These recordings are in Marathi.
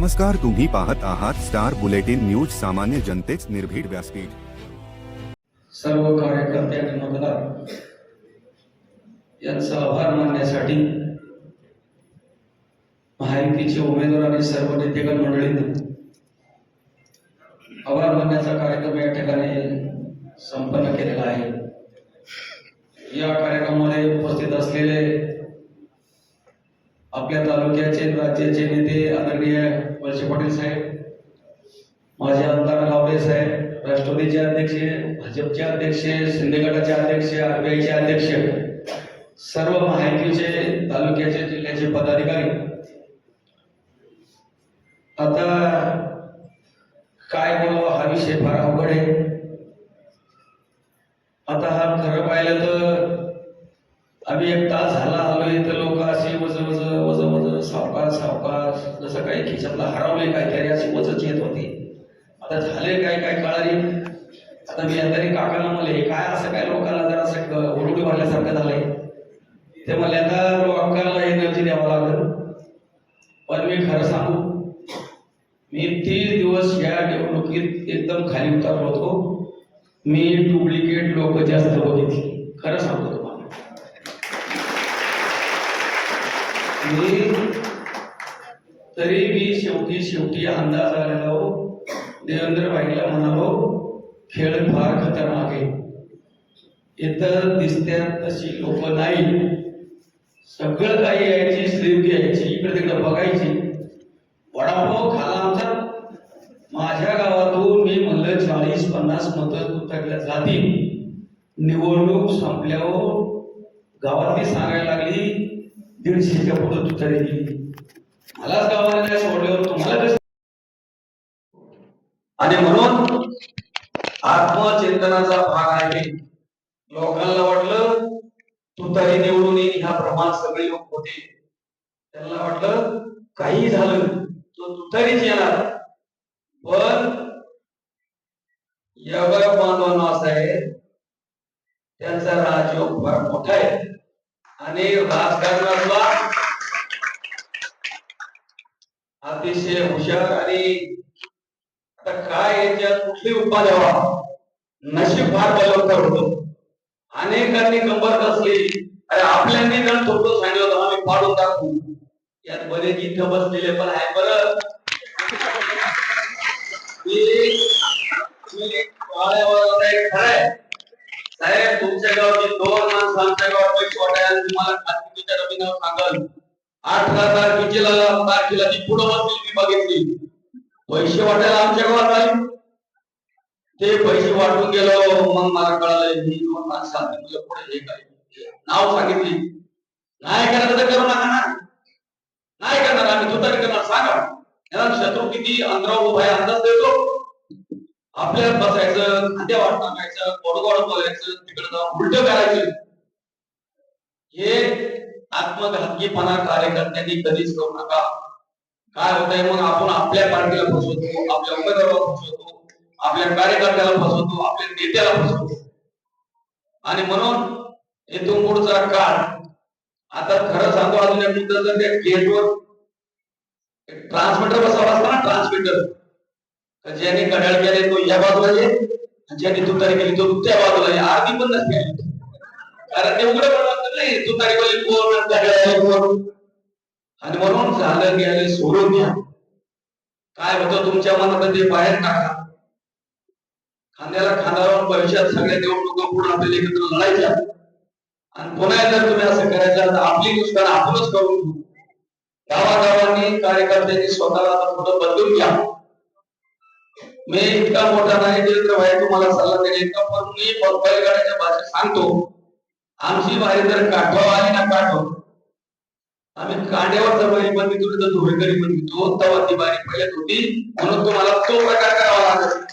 नमस्कार तुम्ही पाहत आहात स्टार बुलेटिन न्यूज सामान्य जनतेच निर्भीड व्यासपीठ. सर्व कार्यकर्ते आणि मतदार यांचा आभार मानण्यासाठी महायुतीचे उमेदवार आणि सर्व नेतेगण मंडळींनी आभार मानण्याचा कार्यक्रम या ठिकाणी संपन्न आपल्या तालुक्याचे राज्याचे नेते आदरणीय वर्ष पाटील साहेब माझे आमदार गावडे साहेब राष्ट्रवादीचे अध्यक्ष भाजपचे अध्यक्ष शिंदे गटाचे अध्यक्ष आरबीआयचे अध्यक्ष सर्व माहितीचे तालुक्याचे जिल्ह्याचे पदाधिकारी. आता काय बोलावं हा विषय फार अवघड आहे. आता हा खरं पाहिलं तर आम्ही एक तास झाला आलोय तर लोक अशी वजन सावकाश सावकाश. जसं काही खिशातला हरवले तरी अशी वचच येत होती. आता झाले काय काय कळाली? आता मी अंधारी काकाला म्हणले काय असं काय लोकांना जरा असं उलटी मारल्यासारखं झालंय? ते म्हणले आता लोकांना एनर्जी द्यावं लागलं. पण मी खरं सांगू मी तीस दिवस या निवडणुकीत एकदम खाली उतरलो होतो. मी डुप्लिकेट लोक जास्त बघितली. खरं सांगतो तुम्हाला. मी तरी मी शेवटी शेवटी अंदाज आलेला हो देवेंद्र भाईला म्हणालो खेळ फार खतरनाक आहे. इतर दिसत्यात तशी लोक नाही. सगळं काही यायची स्लीप घ्यायची इकडे तिकडे बघायची. वडापाव खाला आमचा. माझ्या गावातून मी म्हणलं चाळीस पन्नास मतं उतरल्या जातील. निवडणूक संपल्यावर गावातली सांगायला लागली दीडशेच्या पुढे तुतारी गेली मलाच गावाला नाही सोडल्यावर? तुम्हाला कसं आणि म्हणून आत्मचिंतनाचा भाग आहे लोकांना वाटलं तू तरी निवडून येईल ह्या प्रमाण सगळे लोक होते. त्यांना वाटलं काही झालं तो तुतारीच येणार. पण या बांधवांना असं आहे त्यांचा राजयोग फार मोठा आहे. आणि राजकारणातला अतिशय हुशार आणि आता काय याच्यात कुठली उपाय द्यावा? नशीब फार बलवत्तर होत. अनेकांनी कंबर कसली अरे आपल्यांनी जर थोडं सांगितलं होतं आम्ही पाडून टाकू. यात बरेच इथं बसलेले पण आहे बरं. साहेब तुमच्या गावची दोन माणसं आमच्या गावात पैसे वाटायला तुम्हाला रवीनावर सांगल. अठरा तारखेला तारखेला ती पुढं मी ती बघितली. पैसे वाटायला आमच्या गावात आले. ते पैसे वाटून गेलो. मग मला कळालं मी दोन माणसं आली तुझ्या पुढे हे काय नाव सांगितली. नाही करायचं तर करू नका ना. नाही करणार आम्ही तुतारी करणार. सांगा. याला शत्रू किती अंतरावर उभा आहे अंदाज देतो. आपल्यात बसायचं खांद्यावर टाकायचं गोडगोड बोलायचं तिकडे जाऊन उलट करायचं. हे आत्मघातकीपणा कार्यकर्त्यांनी कधीच करू नका. काय होतंय मग आपण आपल्या पार्टीला फसवतो आपल्या उमेदवाराला फसवतो आपल्या कार्यकर्त्याला फसवतो आपल्या नेत्याला फसवतो. आणि म्हणून इथून पुढचा काळ. आता खरं सांगू अजून एक मुद्दा जर त्या गेटवर ट्रान्समीटर बसवला असता ना ट्रान्समीटर ज्याने कडाळ केले तो या बाजूला ये ज्याने तुतारी केली तो त्या बाजूला ये. आरती पण नसते. कारण ते उघड पण नाही तू केली कोण आणि कोण आणि म्हणून झालं गेले सोडून घ्या काय होतं तुमच्या मनात ते बाहेर टाका. खांद्याला खांद्यावर भविष्यात सगळ्या निवडणुका पुढे आपल्याला एकत्र लढायच्या. आणि पुन्हा एकदा तुम्ही असं करायचं तर आपली नुकसान आपणच करून घेऊ. गावागावांनी कार्यकर्त्यांनी स्वतःला थोडं बदलून घ्या. मी इतका मोठा नाही तर भाई तुम्हाला सल्ला देणे इतका पण मी बैलगाड्याच्या भाषेत सांगतो आमची बाहेर जर काठवा आली ना काठव. आम्ही कांड्यावर जर बारी बंदी केली तर धुळेकरी बंदी तो तवा ती बारी पहिल्यात होती म्हणून तुम्हाला तो प्रकार करावा लागत.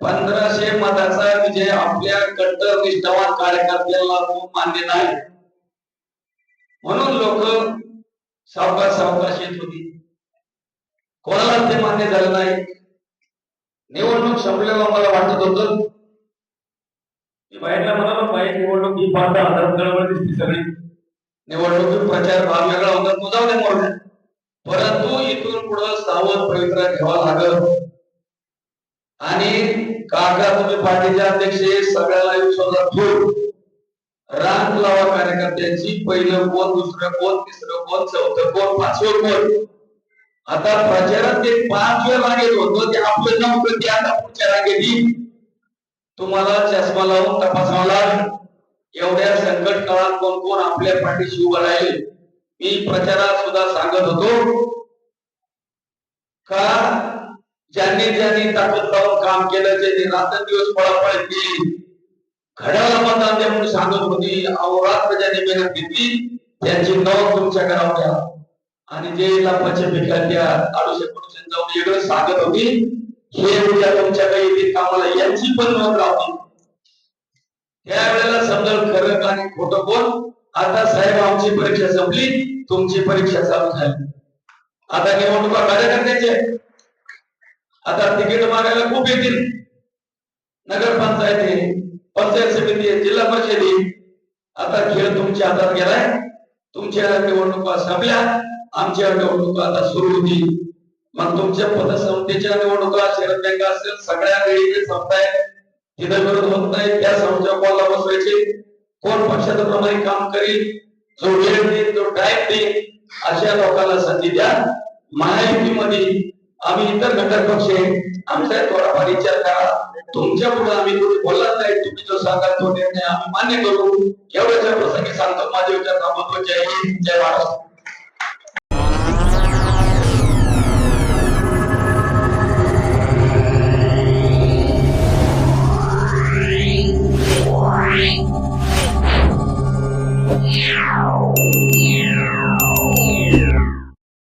पंधराशे मताचा विजय आपल्या कट्टर निष्ठावान कार्यकर्त्यांना खूप मान्य नाही. म्हणून लोक सावकाश सावकाश येत होती. कोणाला ते मान्य झालं नाही. निवडणूक संपल्यावर मला वाटत होतं म्हणजे बाहेरला म्हणाला बाहेर निवडणूक ही पाहता हजार गडबड दिसते सगळी. निवडणूक प्रचार भाग वेगळा होता तो जाऊ दे मोरण्या परंतु इथून पुढे सावध पवित्र घ्यावा लागल. आणि काका तुम्ही पार्टीचे अध्यक्ष सगळ्याला विश्वासात ठेवून रांग लावा कार्यकर्त्यांची पहिलं कोण दुसरं कोण तिसरं कोण चौथं कोण पाचवं कोण. आता प्रचारात ते पाच वेळ लागेल होतो ते आपलं नव्हतं ते आता पुढच्या रांगेत येईल. तुम्हाला चष्मा लावून तपासावा लागेल. एवढ्या संकट काळात कोण कोण आपल्या पाठीशी उभं राहील मी प्रचारात सुद्धा सांगत होतो. का? ज्यांनी ज्यांनी ताकद लावून काम केलं ज्यांनी रात्रंदिवस पळापळ केली घड्याला मतदान द्या म्हणून सांगत होती अहोरात्र ज्यांनी मेहनत घेतली त्यांची नोंद तुमच्या घरावर आणि जे लाभाच्या भिकाऱ्या आडोशे अडूशे जाऊन वेगळं सांगत होती हे उद्या येतील कामाला यांची पण नोंद राहते त्यावेळेला समजेल खरं आणि खोटं कोण आता साहेब आमची परीक्षा संपली. तुमची परीक्षा चालू झाली. आता निवडणुका कार्यकर्त्याचे आता तिकीट मागायला खूप येतील. नगरपंचायत आहे पंचायत समिती जिल्हा परिषद. आता खेळ तुमच्या हातात गेलाय. तुमच्या निवडणुका संपल्या. आमच्या निवडणुका आता सुरू होतील. मग तुमच्या पतसंस्थेच्या निवडणुका शहर बँका असेल सगळ्या वेळी संपताय जिथे विरोध होत नाही त्या संस्थेच्या कोणाला बसवायचे. कोण पक्षाचं प्रमाणे काम करील जो वेळ देईल जो टाईम देईल अशा लोकांना संधी द्या. महायुतीमध्ये आम्ही इतर घटक पक्ष आहे आमचा थोडाफार विचार करा. तुमच्यापुढे आम्ही कुठे बोलत नाही तुम्ही जो सांगाल तो निर्णय आम्ही मान्य करू. एवढ्याच्या प्रसंगी सांगतो माझे विचार महत्त्वाचे आहे जय महाराष्ट्र.